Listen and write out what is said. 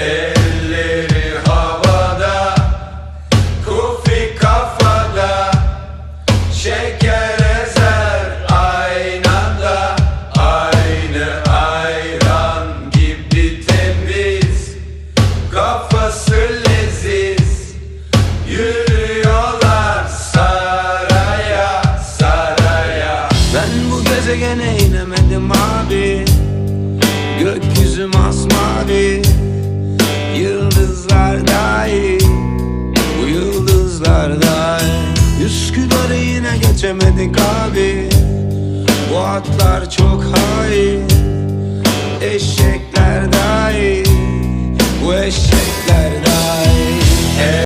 Elleri havada Kufi kafada Şeker ezer aynada. Aynı ayran gibi temiz Kafası leziz. Yürüyorlar saraya saraya. Ben bu gezegene Üsküdar'ı yine geçemedik abi. Bu atlar çok hain. Eşek